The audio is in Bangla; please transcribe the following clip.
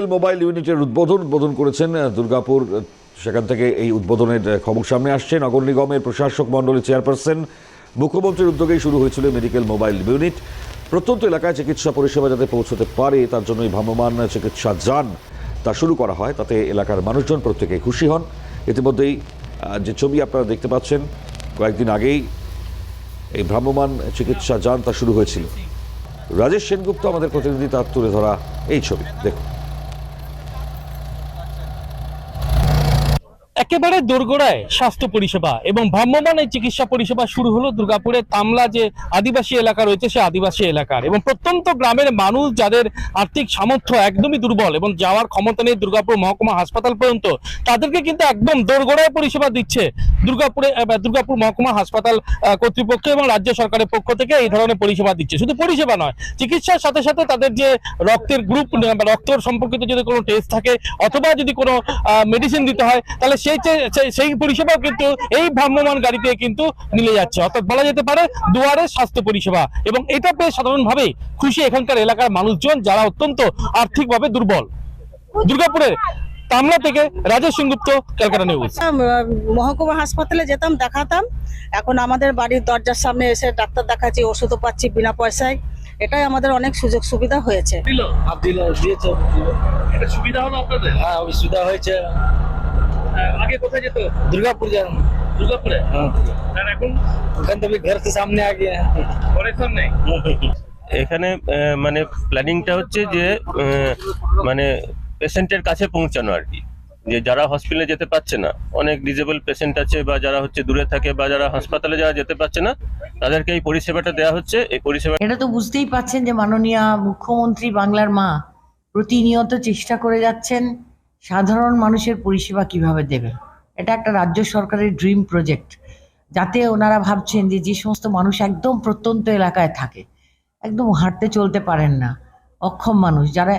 এল মোবাইল ইউনিটের উদ্বোধন উদ্বোধন করেছেন দুর্গাপুর সেখান থেকে এই উদ্বোধনের খবর সামনে আসছে। নগর নিগমের প্রশাসক মণ্ডলীর চেয়ারপারসন, মুখ্যমন্ত্রীর উদ্যোগেই শুরু হয়েছিল মেডিকেল মোবাইল ইউনিট প্রত্যন্ত এলাকায় চিকিৎসা পরিষেবা যাতে পৌঁছতে পারে, তার জন্য এই ভ্রাম্যমাণ চিকিৎসা যান। তা শুরু করা হয়, তাতে এলাকার মানুষজন প্রত্যেকে খুশি হন। ইতিমধ্যেই যে ছবি আপনারা দেখতে পাচ্ছেন, কয়েকদিন আগেই এই ভ্রাম্যমান চিকিৎসা যান তা শুরু হয়েছিল। রাজেশ সেনগুপ্ত আমাদের প্রতিনিধি, তার তুলে ধরা এই ছবি। দেখুন। একেবারে দোরগোড়ায় স্বাস্থ্য পরিষেবা এবং ভ্রাম্যমাণ এই চিকিৎসা পরিষেবা শুরু হলো দুর্গাপুরের তামলা যে আদিবাসী এলাকা রয়েছে, সে আদিবাসী এলাকার। এবং প্রত্যন্ত গ্রামের মানুষ যাদের আর্থিক সামর্থ্য একদমই দুর্বল এবং যাওয়ার ক্ষমতা নেই দুর্গাপুর মহকুমা হাসপাতাল পর্যন্ত, তাদেরকে কিন্তু একদম দোরগোড়ায় পরিষেবা দিচ্ছে দুর্গাপুরে দুর্গাপুর মহকুমা হাসপাতাল কর্তৃপক্ষ এবং রাজ্য সরকারের পক্ষ থেকে এই ধরনের পরিষেবা দিচ্ছে। শুধু পরিষেবা নয়, চিকিৎসার সাথে সাথে তাদের যে রক্তের গ্রুপ রক্ত সম্পর্কিত যদি কোনো টেস্ট থাকে, অথবা যদি কোনো মেডিসিন দিতে হয়, তাহলে সেই সেই- সেই পরিষেবাও কিন্তু এই ভ্রাম্যমান গাড়িতে কিন্তু মিলে যাচ্ছে। অর্থাৎ বলা যেতে পারে দুয়ারে স্বাস্থ্য পরিষেবা এবং এটা পেয়ে সাধারণভাবে খুশি এখানকার এলাকার মানুষজন যারা অত্যন্ত আর্থিকভাবে দুর্বল। দুর্গাপুরের তামলা থেকে রাজেশ সেনগুপ্ত ক্যালকাটা নিউজ। মহকুমা হাসপাতালে যেতাম দেখাতাম। এখন আমাদের বাড়ির দরজার সামনে এসে ডাক্তার দেখাচ্ছি ওষুধও পাচ্ছি বিনা পয়সায়। এটাই আমাদের অনেক সুযোগ সুবিধা হয়েছে। দিল হাত দিল দিয়েছে এটা সুবিধা হলো আপনাদের? হ্যাঁ সুবিধা হয়েছে। আগে কোথায় যেত दुर्गापुर जा দুর্গাপুরে हाँ আর এখন दुकान तो अभी घर के सामने आ गया है ঘরের সামনে এখানে আহ, মানে প্ল্যানিংটা হচ্ছে যে আহ, মানে পেশেন্টের কাছে পৌঁছানো আর কি যে যারা হসপিটালে যেতে পারছে না অনেক ডিজেবল পেশেন্ট আছে বা যারা হচ্ছে দূরে থাকে বা যারা হাসপাতালে যারা যেতে পারছে না তাদেরকে এই পরিষেবাটা দেওয়া হচ্ছে এই পরিষেবা এটা তো বুঝতেই পাচ্ছেন যে মাননীয় মুখ্যমন্ত্রী বাংলার মা প্রতিনিয়ত চেষ্টা করে যাচ্ছেন সাধারণ মানুষের পরিষেবা কীভাবে দেবে? এটা একটা রাজ্য সরকারের ড্রিম প্রজেক্ট। যাতে ওনারা ভাবছেন যে যে সমস্ত মানুষ একদম প্রত্যন্ত এলাকায় থাকে, একদম হাঁটতে চলতে পারেন না, অক্ষম মানুষ, যারা